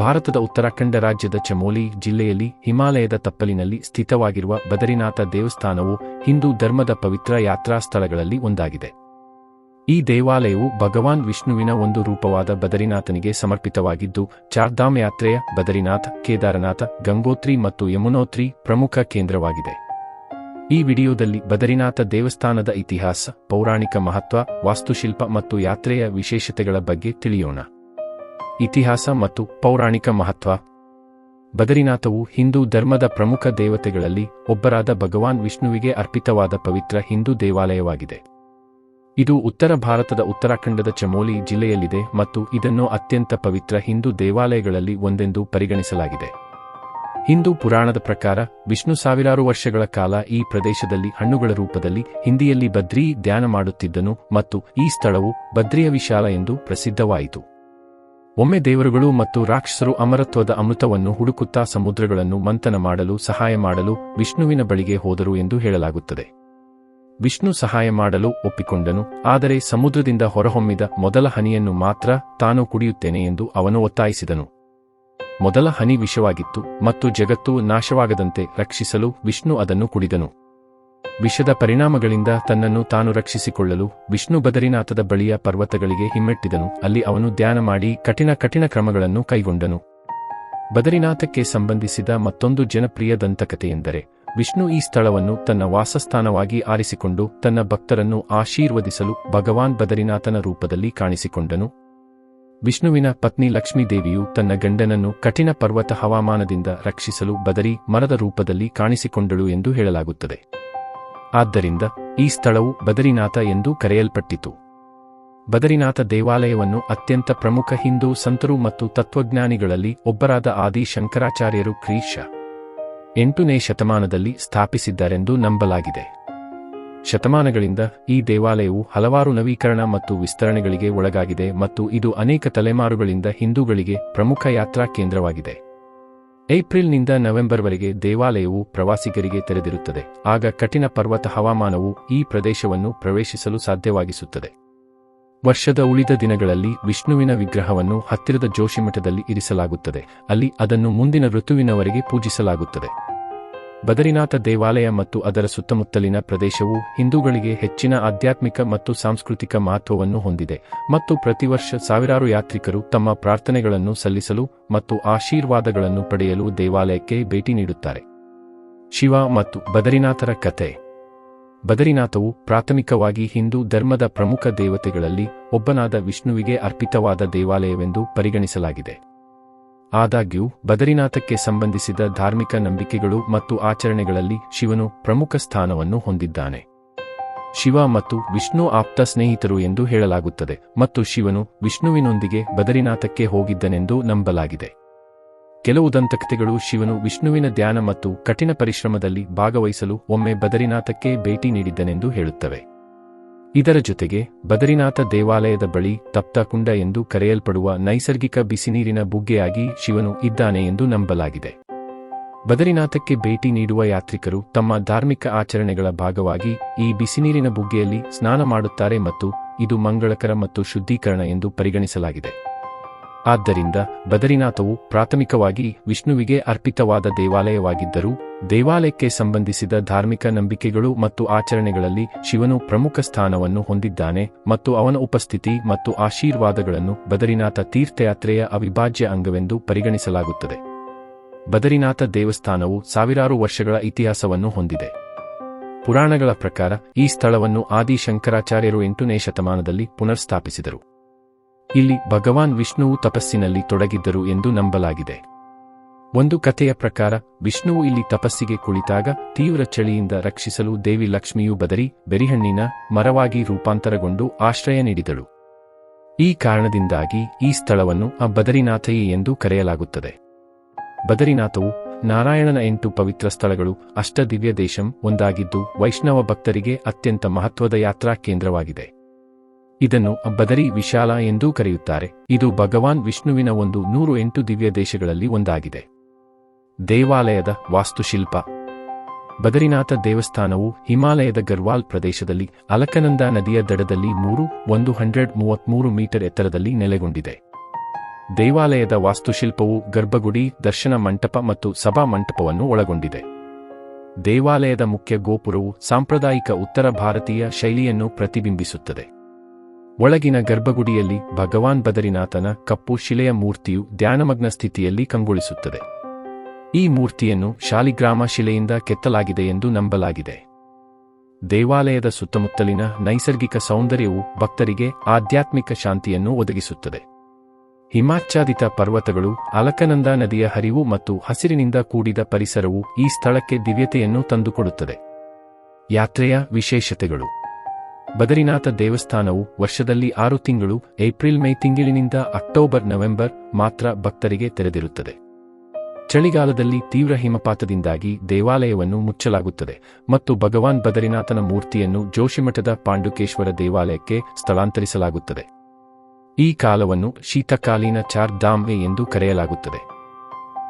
ಭಾರತದ ಉತ್ತರಾಖಂಡ ರಾಜ್ಯದ ಚಮೋಲಿ ಜಿಲ್ಲೆಯಲ್ಲಿ ಹಿಮಾಲಯದ ತಪ್ಪಲಿನಲ್ಲಿ ಸ್ಥಿತವಾಗಿರುವ ಬದರಿನಾಥ ದೇವಸ್ಥಾನವು ಹಿಂದೂ ಧರ್ಮದ ಪವಿತ್ರ ಯಾತ್ರಾ ಸ್ಥಳಗಳಲ್ಲಿ ಒಂದಾಗಿದೆ. ಈ ದೇವಾಲಯವು ಭಗವಾನ್ ವಿಷ್ಣುವಿನ ಒಂದು ರೂಪವಾದ ಬದರಿನಾಥನಿಗೆ ಸಮರ್ಪಿತವಾಗಿದ್ದು, ಚಾರ್ಧಾಮ್ ಯಾತ್ರೆಯ ಬದರಿನಾಥ, ಕೇದಾರನಾಥ, ಗಂಗೋತ್ರಿ ಮತ್ತು ಯಮುನೋತ್ರಿ ಪ್ರಮುಖ ಕೇಂದ್ರವಾಗಿದೆ. ಈ ವಿಡಿಯೋದಲ್ಲಿ ಬದರಿನಾಥ ದೇವಸ್ಥಾನದ ಇತಿಹಾಸ, ಪೌರಾಣಿಕ ಮಹತ್ವ, ವಾಸ್ತುಶಿಲ್ಪ ಮತ್ತು ಯಾತ್ರೆಯ ವಿಶೇಷತೆಗಳ ಬಗ್ಗೆ ತಿಳಿಯೋಣ. ಇತಿಹಾಸ ಮತ್ತು ಪೌರಾಣಿಕ ಮಹತ್ವ. ಬದರಿನಾಥವು ಹಿಂದೂ ಧರ್ಮದ ಪ್ರಮುಖ ದೇವತೆಗಳಲ್ಲಿ ಒಬ್ಬರಾದ ಭಗವಾನ್ ವಿಷ್ಣುವಿಗೆ ಅರ್ಪಿತವಾದ ಪವಿತ್ರ ಹಿಂದೂ ದೇವಾಲಯವಾಗಿದೆ. ಇದು ಉತ್ತರ ಭಾರತದ ಉತ್ತರಾಖಂಡದ ಚಮೋಲಿ ಜಿಲ್ಲೆಯಲ್ಲಿದೆ ಮತ್ತು ಇದನ್ನು ಅತ್ಯಂತ ಪವಿತ್ರ ಹಿಂದೂ ದೇವಾಲಯಗಳಲ್ಲಿ ಒಂದೆಂದು ಪರಿಗಣಿಸಲಾಗಿದೆ. ಹಿಂದೂ ಪುರಾಣದ ಪ್ರಕಾರ, ವಿಷ್ಣು ಸಾವಿರಾರು ವರ್ಷಗಳ ಕಾಲ ಈ ಪ್ರದೇಶದಲ್ಲಿ ಹಣ್ಣುಗಳ ರೂಪದಲ್ಲಿ ಹಿಂದಿಯಲ್ಲಿ ಬದ್ರಿ ಧ್ಯಾನ ಮಾಡುತ್ತಿದ್ದನು ಮತ್ತು ಈ ಸ್ಥಳವು ಬದ್ರಿಯ ವಿಶಾಲ ಎಂದು ಪ್ರಸಿದ್ಧವಾಯಿತು. ಒಮ್ಮೆ ದೇವರುಗಳು ಮತ್ತು ರಾಕ್ಷಸರು ಅಮರತ್ವದ ಅಮೃತವನ್ನು ಹುಡುಕುತ್ತಾ ಸಮುದ್ರಗಳನ್ನು ಮಂಥನ ಮಾಡಲು ಸಹಾಯ ಮಾಡಲು ವಿಷ್ಣುವಿನ ಬಳಿಗೆ ಹೋದರು ಎಂದು ಹೇಳಲಾಗುತ್ತದೆ. ವಿಷ್ಣು ಸಹಾಯ ಮಾಡಲು ಒಪ್ಪಿಕೊಂಡನು, ಆದರೆ ಸಮುದ್ರದಿಂದ ಹೊರಹೊಮ್ಮಿದ ಮೊದಲ ಹನಿಯನ್ನು ಮಾತ್ರ ತಾನು ಕುಡಿಯುತ್ತೇನೆ ಎಂದು ಅವನು ಒತ್ತಾಯಿಸಿದನು. ಮೊದಲ ಹನಿ ವಿಷವಾಗಿತ್ತು ಮತ್ತು ಜಗತ್ತು ನಾಶವಾಗದಂತೆ ರಕ್ಷಿಸಲು ವಿಷ್ಣು ಅದನ್ನು ಕುಡಿದನು. ವಿಷದ ಪರಿಣಾಮಗಳಿಂದ ತನ್ನನ್ನು ತಾನು ರಕ್ಷಿಸಿಕೊಳ್ಳಲು ವಿಷ್ಣು ಬದರಿನಾಥದ ಬಳಿಯ ಪರ್ವತಗಳಿಗೆ ಹಿಮ್ಮೆಟ್ಟಿದನು. ಅಲ್ಲಿ ಅವನು ಧ್ಯಾನ ಮಾಡಿ ಕಠಿಣ ಕಠಿಣ ಕ್ರಮಗಳನ್ನು ಕೈಗೊಂಡನು. ಬದರಿನಾಥಕ್ಕೆ ಸಂಬಂಧಿಸಿದ ಮತ್ತೊಂದು ಜನಪ್ರಿಯ ದಂತಕಥೆಯೆಂದರೆ, ವಿಷ್ಣು ಈ ಸ್ಥಳವನ್ನು ತನ್ನ ವಾಸಸ್ಥಾನವಾಗಿ ಆರಿಸಿಕೊಂಡು ತನ್ನ ಭಕ್ತರನ್ನು ಆಶೀರ್ವದಿಸಲು ಭಗವಾನ್ ಬದರಿನಾಥನ ರೂಪದಲ್ಲಿ ಕಾಣಿಸಿಕೊಂಡನು. ವಿಷ್ಣುವಿನ ಪತ್ನಿ ಲಕ್ಷ್ಮೀದೇವಿಯು ತನ್ನ ಗಂಡನನ್ನು ಕಠಿಣ ಪರ್ವತ ಹವಾಮಾನದಿಂದ ರಕ್ಷಿಸಲು ಬದರಿ ಮರದ ರೂಪದಲ್ಲಿ ಕಾಣಿಸಿಕೊಂಡಳು ಎಂದು ಹೇಳಲಾಗುತ್ತದೆ. ಆದ್ದರಿಂದ ಈ ಸ್ಥಳವು ಬದರಿನಾಥ ಎಂದು ಕರೆಯಲ್ಪಟ್ಟಿತು. ಬದರಿನಾಥ ದೇವಾಲಯವನ್ನು ಅತ್ಯಂತ ಪ್ರಮುಖ ಹಿಂದೂ ಸಂತರು ಮತ್ತು ತತ್ವಜ್ಞಾನಿಗಳಲ್ಲಿ ಒಬ್ಬರಾದ ಆದಿ ಶಂಕರಾಚಾರ್ಯರು ಕ್ರೀಶ ಎಂಟನೇ ಶತಮಾನದಲ್ಲಿ ಸ್ಥಾಪಿಸಿದ್ದಾರೆಂದು ನಂಬಲಾಗಿದೆ. ಶತಮಾನಗಳಿಂದ ಈ ದೇವಾಲಯವು ಹಲವಾರು ನವೀಕರಣ ಮತ್ತು ವಿಸ್ತರಣೆಗಳಿಗೆ ಒಳಗಾಗಿದೆ ಮತ್ತು ಇದು ಅನೇಕ ತಲೆಮಾರುಗಳಿಂದ ಹಿಂದೂಗಳಿಗೆ ಪ್ರಮುಖ ಯಾತ್ರಾ ಕೇಂದ್ರವಾಗಿದೆ. ಏಪ್ರಿಲ್ನಿಂದ ನವೆಂಬರ್ವರೆಗೆ ದೇವಾಲಯವು ಪ್ರವಾಸಿಗರಿಗೆ ತೆರೆದಿರುತ್ತದೆ. ಆಗ ಕಠಿಣ ಪರ್ವತ ಹವಾಮಾನವು ಈ ಪ್ರದೇಶವನ್ನು ಪ್ರವೇಶಿಸಲು ಸಾಧ್ಯವಾಗಿಸುತ್ತದೆ. ವರ್ಷದ ಉಳಿದ ದಿನಗಳಲ್ಲಿ ವಿಷ್ಣುವಿನ ವಿಗ್ರಹವನ್ನು ಹತ್ತಿರದ ಜೋಶಿಮಠದಲ್ಲಿ ಇರಿಸಲಾಗುತ್ತದೆ. ಅಲ್ಲಿ ಅದನ್ನು ಮುಂದಿನ ಋತುವಿನವರೆಗೆ ಪೂಜಿಸಲಾಗುತ್ತದೆ. ಬದರಿನಾಥ ದೇವಾಲಯ ಮತ್ತು ಅದರ ಸುತ್ತಮುತ್ತಲಿನ ಪ್ರದೇಶವು ಹಿಂದೂಗಳಿಗೆ ಹೆಚ್ಚಿನ ಆಧ್ಯಾತ್ಮಿಕ ಮತ್ತು ಸಾಂಸ್ಕೃತಿಕ ಮಹತ್ವವನ್ನು ಹೊಂದಿದೆ ಮತ್ತು ಪ್ರತಿವರ್ಷ ಸಾವಿರಾರು ಯಾತ್ರಿಕರು ತಮ್ಮ ಪ್ರಾರ್ಥನೆಗಳನ್ನು ಸಲ್ಲಿಸಲು ಮತ್ತು ಆಶೀರ್ವಾದಗಳನ್ನು ಪಡೆಯಲು ದೇವಾಲಯಕ್ಕೆ ಭೇಟಿ ನೀಡುತ್ತಾರೆ. ಶಿವ ಮತ್ತು ಬದರಿನಾಥರ ಕತೆ ಬದರಿನಾಥವು ಪ್ರಾಥಮಿಕವಾಗಿ ಹಿಂದೂ ಧರ್ಮದ ಪ್ರಮುಖ ದೇವತೆಗಳಲ್ಲಿ ಒಬ್ಬನಾದ ವಿಷ್ಣುವಿಗೆ ಅರ್ಪಿತವಾದ ದೇವಾಲಯವೆಂದು ಪರಿಗಣಿಸಲಾಗಿದೆ. ಆದಾಗ್ಯೂ, ಬದರಿನಾಥಕ್ಕೆ ಸಂಬಂಧಿಸಿದ ಧಾರ್ಮಿಕ ನಂಬಿಕೆಗಳು ಮತ್ತು ಆಚರಣೆಗಳಲ್ಲಿ ಶಿವನು ಪ್ರಮುಖ ಸ್ಥಾನವನ್ನು ಹೊಂದಿದ್ದಾನೆ. ಶಿವ ಮತ್ತು ವಿಷ್ಣು ಆಪ್ತ ಸ್ನೇಹಿತರು ಎಂದು ಹೇಳಲಾಗುತ್ತದೆ ಮತ್ತು ಶಿವನು ವಿಷ್ಣುವಿನೊಂದಿಗೆ ಬದರಿನಾಥಕ್ಕೆ ಹೋಗಿದ್ದನೆಂದು ನಂಬಲಾಗಿದೆ. ಕೆಲವು ದಂತಕಥೆಗಳು ಶಿವನು ವಿಷ್ಣುವಿನ ಧ್ಯಾನ ಮತ್ತು ಕಠಿಣ ಪರಿಶ್ರಮದಲ್ಲಿ ಭಾಗವಹಿಸಲು ಒಮ್ಮೆ ಬದರಿನಾಥಕ್ಕೆ ಭೇಟಿ ನೀಡಿದ್ದನೆಂದು ಹೇಳುತ್ತವೆ. ಇದರ ಜೊತೆಗೆ ಬದರಿನಾಥ ದೇವಾಲಯದ ಬಳಿ ತಪ್ತ ಕುಂಡ ಎಂದು ಕರೆಯಲ್ಪಡುವ ನೈಸರ್ಗಿಕ ಬಿಸಿನೀರಿನ ಬುಗ್ಗೆಯಾಗಿ ಶಿವನು ಇದ್ದಾನೆ ಎಂದು ನಂಬಲಾಗಿದೆ. ಬದರಿನಾಥಕ್ಕೆ ಭೇಟಿ ನೀಡುವ ಯಾತ್ರಿಕರು ತಮ್ಮ ಧಾರ್ಮಿಕ ಆಚರಣೆಗಳ ಭಾಗವಾಗಿ ಈ ಬಿಸಿನೀರಿನ ಬುಗ್ಗೆಯಲ್ಲಿ ಸ್ನಾನ ಮಾಡುತ್ತಾರೆ ಮತ್ತು ಇದು ಮಂಗಳಕರ ಮತ್ತು ಶುದ್ಧೀಕರಣ ಎಂದು ಪರಿಗಣಿಸಲಾಗಿದೆ. ಆದ್ದರಿಂದ ಬದರಿನಾಥವು ಪ್ರಾಥಮಿಕವಾಗಿ ವಿಷ್ಣುವಿಗೆ ಅರ್ಪಿತವಾದ ದೇವಾಲಯವಾಗಿದ್ದರೂ, ದೇವಾಲಯಕ್ಕೆ ಸಂಬಂಧಿಸಿದ ಧಾರ್ಮಿಕ ನಂಬಿಕೆಗಳು ಮತ್ತು ಆಚರಣೆಗಳಲ್ಲಿ ಶಿವನು ಪ್ರಮುಖ ಸ್ಥಾನವನ್ನು ಹೊಂದಿದ್ದಾನೆ ಮತ್ತು ಅವನ ಉಪಸ್ಥಿತಿ ಮತ್ತು ಆಶೀರ್ವಾದಗಳನ್ನು ಬದರಿನಾಥ ತೀರ್ಥಯಾತ್ರೆಯ ಅವಿಭಾಜ್ಯ ಅಂಗವೆಂದು ಪರಿಗಣಿಸಲಾಗುತ್ತದೆ. ಬದರಿನಾಥ ದೇವಸ್ಥಾನವು ಸಾವಿರಾರು ವರ್ಷಗಳ ಇತಿಹಾಸವನ್ನು ಹೊಂದಿದೆ. ಪುರಾಣಗಳ ಪ್ರಕಾರ ಈ ಸ್ಥಳವನ್ನು ಆದಿ ಶಂಕರಾಚಾರ್ಯರು ಎಂಟನೇ ಶತಮಾನದಲ್ಲಿ ಪುನರ್ಸ್ಥಾಪಿಸಿದರು. ಇಲ್ಲಿ ಭಗವಾನ್ ವಿಷ್ಣುವು ತಪಸ್ಸಿನಲ್ಲಿ ತೊಡಗಿದ್ದರು ಎಂದು ನಂಬಲಾಗಿದೆ. ಒಂದು ಕಥೆಯ ಪ್ರಕಾರ, ವಿಷ್ಣುವು ಇಲ್ಲಿ ತಪಸ್ಸಿಗೆ ಕುಳಿತಾಗ ತೀವ್ರ ಚಳಿಯಿಂದ ರಕ್ಷಿಸಲು ದೇವಿ ಲಕ್ಷ್ಮಿಯು ಬದರಿ, ಬೆರಿಹಣ್ಣಿನ ಮರವಾಗಿ ರೂಪಾಂತರಗೊಂಡು ಆಶ್ರಯ ನೀಡಿದಳು. ಈ ಕಾರಣದಿಂದಾಗಿ ಈ ಸ್ಥಳವನ್ನು ಆ ಬದರಿನಾಥಯೇ ಎಂದು ಕರೆಯಲಾಗುತ್ತದೆ. ಬದರಿನಾಥವು ನಾರಾಯಣನ ಎಂಟು ಪವಿತ್ರ ಸ್ಥಳಗಳು ಅಷ್ಟದಿವ್ಯ ದೇಶಂ ಒಂದಾಗಿದ್ದು ವೈಷ್ಣವ ಭಕ್ತರಿಗೆ ಅತ್ಯಂತ ಮಹತ್ವದ ಯಾತ್ರಾ ಕೇಂದ್ರವಾಗಿದೆ. ಇದನ್ನು ಬದರಿ ವಿಶಾಲ ಎಂದೂ ಕರೆಯುತ್ತಾರೆ. ಇದು ಭಗವಾನ್ ವಿಷ್ಣುವಿನ ಒಂದು ನೂರು ಎಂಟು ದಿವ್ಯ ದೇಶಗಳಲ್ಲಿ ಒಂದಾಗಿದೆ. ದೇವಾಲಯದ ವಾಸ್ತುಶಿಲ್ಪ. ಬದರಿನಾಥ ದೇವಸ್ಥಾನವು ಹಿಮಾಲಯದ ಗರ್ವಾಲ್ ಪ್ರದೇಶದಲ್ಲಿ ಅಲಕನಂದ ನದಿಯ ದಡದಲ್ಲಿ ಮೂರು, ಒಂದು ಹಂಡ್ರೆಡ್ ಮೂವತ್ಮೂರು ಮೀಟರ್ ಎತ್ತರದಲ್ಲಿ ನೆಲೆಗೊಂಡಿದೆ. ದೇವಾಲಯದ ವಾಸ್ತುಶಿಲ್ಪವು ಗರ್ಭಗುಡಿ, ದರ್ಶನ ಮಂಟಪ ಮತ್ತು ಸಭಾ ಮಂಟಪವನ್ನು ಒಳಗೊಂಡಿದೆ. ದೇವಾಲಯದ ಮುಖ್ಯ ಗೋಪುರವು ಸಾಂಪ್ರದಾಯಿಕ ಉತ್ತರ ಭಾರತೀಯ ಶೈಲಿಯನ್ನು ಪ್ರತಿಬಿಂಬಿಸುತ್ತದೆ. ಒಳಗಿನ ಗರ್ಭಗುಡಿಯಲ್ಲಿ ಭಗವಾನ್ ಬದರಿನಾಥನ ಕಪ್ಪು ಶಿಲೆಯ ಮೂರ್ತಿಯು ಧ್ಯಾನಮಗ್ನ ಸ್ಥಿತಿಯಲ್ಲಿ ಕಂಗೊಳಿಸುತ್ತದೆ. ಈ ಮೂರ್ತಿಯನ್ನು ಶಾಲಿಗ್ರಾಮ ಶಿಲೆಯಿಂದ ಕೆತ್ತಲಾಗಿದೆ ಎಂದು ನಂಬಲಾಗಿದೆ. ದೇವಾಲಯದ ಸುತ್ತಮುತ್ತಲಿನ ನೈಸರ್ಗಿಕ ಸೌಂದರ್ಯವು ಭಕ್ತರಿಗೆ ಆಧ್ಯಾತ್ಮಿಕ ಶಾಂತಿಯನ್ನು ಒದಗಿಸುತ್ತದೆ. ಹಿಮಾಚ್ಛಾದಿತ ಪರ್ವತಗಳು, ಅಲಕನಂದ ನದಿಯ ಹರಿವು ಮತ್ತು ಹಸಿರಿನಿಂದ ಕೂಡಿದ ಪರಿಸರವು ಈ ಸ್ಥಳಕ್ಕೆ ದಿವ್ಯತೆಯನ್ನು ತಂದುಕೊಡುತ್ತದೆ. ಯಾತ್ರೆಯ ವಿಶೇಷತೆಗಳು. ಬದರಿನಾಥ ದೇವಸ್ಥಾನವು ವರ್ಷದಲ್ಲಿ ಆರು ತಿಂಗಳು ಏಪ್ರಿಲ್ ಮೇ ತಿಂಗಳಿನಿಂದ ಅಕ್ಟೋಬರ್ ನವೆಂಬರ್ ಮಾತ್ರ ಭಕ್ತರಿಗೆ ತೆರೆದಿರುತ್ತದೆ. ಚಳಿಗಾಲದಲ್ಲಿ ತೀವ್ರ ಹಿಮಪಾತದಿಂದಾಗಿ ದೇವಾಲಯವನ್ನು ಮುಚ್ಚಲಾಗುತ್ತದೆ ಮತ್ತು ಭಗವಾನ್ ಬದರಿನಾಥನ ಮೂರ್ತಿಯನ್ನು ಜೋಶಿಮಠದ ಪಾಂಡುಕೇಶ್ವರ ದೇವಾಲಯಕ್ಕೆ ಸ್ಥಳಾಂತರಿಸಲಾಗುತ್ತದೆ. ಈ ಕಾಲವನ್ನು ಶೀತಕಾಲೀನ ಚಾರ್ ಧಾಮ್ವೆ ಎಂದು ಕರೆಯಲಾಗುತ್ತದೆ.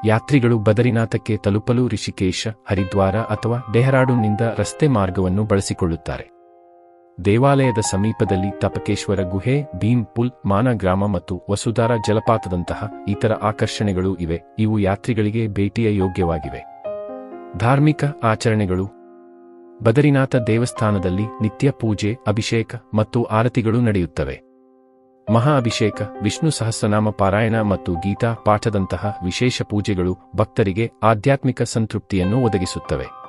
ಯಾತ್ರಿಗಳು ಬದರಿನಾಥಕ್ಕೆ ತಲುಪಲು ರಿಷಿಕೇಶ, ಹರಿದ್ವಾರ ಅಥವಾ ಡೆಹರಾಡೂನ್ನಿಂದ ರಸ್ತೆ ಮಾರ್ಗವನ್ನು ಬಳಸಿಕೊಳ್ಳುತ್ತಾರೆ. ದೇವಾಲಯದ ಸಮೀಪದಲ್ಲಿ ತಪಕೇಶ್ವರ ಗುಹೆ, ಭೀಮ್ ಪುಲ್, ಮಾನ ಗ್ರಾಮ ಮತ್ತು ವಸುಧಾರ ಜಲಪಾತದಂತಹ ಇತರ ಆಕರ್ಷಣೆಗಳು ಇವೆ. ಇವು ಯಾತ್ರಿಗಳಿಗೆ ಭೇಟಿಯ ಯೋಗ್ಯವಾಗಿವೆ. ಧಾರ್ಮಿಕ ಆಚರಣೆಗಳು. ಬದರಿನಾಥ ದೇವಸ್ಥಾನದಲ್ಲಿ ನಿತ್ಯ ಪೂಜೆ, ಅಭಿಷೇಕ ಮತ್ತು ಆರತಿಗಳು ನಡೆಯುತ್ತವೆ. ಮಹಾ ಅಭಿಷೇಕ, ವಿಷ್ಣು ಸಹಸ್ರನಾಮ ಪಾರಾಯಣ ಮತ್ತು ಗೀತಾ ಪಾಠದಂತಹ ವಿಶೇಷ ಪೂಜೆಗಳು ಭಕ್ತರಿಗೆ ಆಧ್ಯಾತ್ಮಿಕ ಸಂತೃಪ್ತಿಯನ್ನು ಒದಗಿಸುತ್ತವೆ.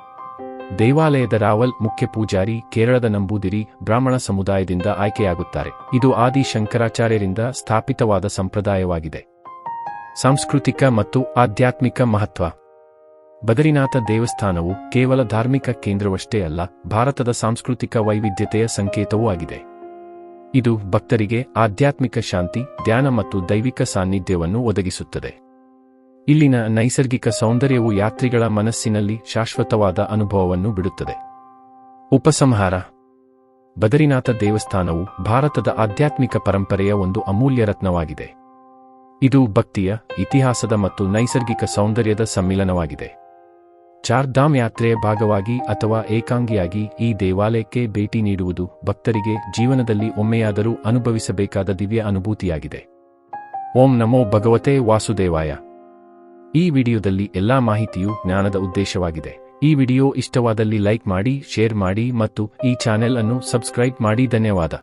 ದೇವಾಲಯದ ರಾವಲ್ ಮುಖ್ಯ ಪೂಜಾರಿ ಕೇರಳದ ನಂಬೂದಿರಿ ಬ್ರಾಹ್ಮಣ ಸಮುದಾಯದಿಂದ ಆಯ್ಕೆಯಾಗುತ್ತಾರೆ. ಇದು ಆದಿ ಶಂಕರಾಚಾರ್ಯರಿಂದ ಸ್ಥಾಪಿತವಾದ ಸಂಪ್ರದಾಯವಾಗಿದೆ. ಸಾಂಸ್ಕೃತಿಕ ಮತ್ತು ಆಧ್ಯಾತ್ಮಿಕ ಮಹತ್ವ. ಬದರಿನಾಥ ದೇವಸ್ಥಾನವು ಕೇವಲ ಧಾರ್ಮಿಕ ಕೇಂದ್ರವಷ್ಟೇ ಅಲ್ಲ, ಭಾರತದ ಸಾಂಸ್ಕೃತಿಕ ವೈವಿಧ್ಯತೆಯ ಸಂಕೇತವೂ ಆಗಿದೆ. ಇದು ಭಕ್ತರಿಗೆ ಆಧ್ಯಾತ್ಮಿಕ ಶಾಂತಿ, ಧ್ಯಾನ ಮತ್ತು ದೈವಿಕ ಸಾನ್ನಿಧ್ಯವನ್ನು ಒದಗಿಸುತ್ತದೆ. ಇಲ್ಲಿನ ನೈಸರ್ಗಿಕ ಸೌಂದರ್ಯವು ಯಾತ್ರಿಗಳ ಮನಸ್ಸಿನಲ್ಲಿ ಶಾಶ್ವತವಾದ ಅನುಭವವನ್ನು ಬಿಡುತ್ತದೆ. ಉಪಸಂಹಾರ. ಬದರಿನಾಥ ದೇವಸ್ಥಾನವು ಭಾರತದ ಆಧ್ಯಾತ್ಮಿಕ ಪರಂಪರೆಯ ಒಂದು ಅಮೂಲ್ಯ ರತ್ನವಾಗಿದೆ. ಇದು ಭಕ್ತಿಯ, ಇತಿಹಾಸದ ಮತ್ತು ನೈಸರ್ಗಿಕ ಸೌಂದರ್ಯದ ಸಮ್ಮಿಲನವಾಗಿದೆ. ಚಾರ್ಧಾಮ್ ಯಾತ್ರೆಯ ಭಾಗವಾಗಿ ಅಥವಾ ಏಕಾಂಗಿಯಾಗಿ ಈ ದೇವಾಲಯಕ್ಕೆ ಭೇಟಿ ನೀಡುವುದು ಭಕ್ತರಿಗೆ ಜೀವನದಲ್ಲಿ ಒಮ್ಮೆಯಾದರೂ ಅನುಭವಿಸಬೇಕಾದ ದಿವ್ಯ ಅನುಭೂತಿಯಾಗಿದೆ. ಓಂ ನಮೋ ಭಗವತೆ ವಾಸುದೇವಾಯ. ಈ ವಿಡಿಯೋದಲ್ಲಿ ಎಲ್ಲಾ ಮಾಹಿತಿಯು ಜ್ಞಾನದ ಉದ್ದೇಶವಾಗಿದೆ. ಈ ವಿಡಿಯೋ ಇಷ್ಟವಾದಲ್ಲಿ ಲೈಕ್ ಮಾಡಿ, ಶೇರ್ ಮಾಡಿ ಮತ್ತು ಈ ಚಾನೆಲ್ ಅನ್ನು ಸಬ್ಸ್ಕ್ರೈಬ್ ಮಾಡಿ. ಧನ್ಯವಾದ.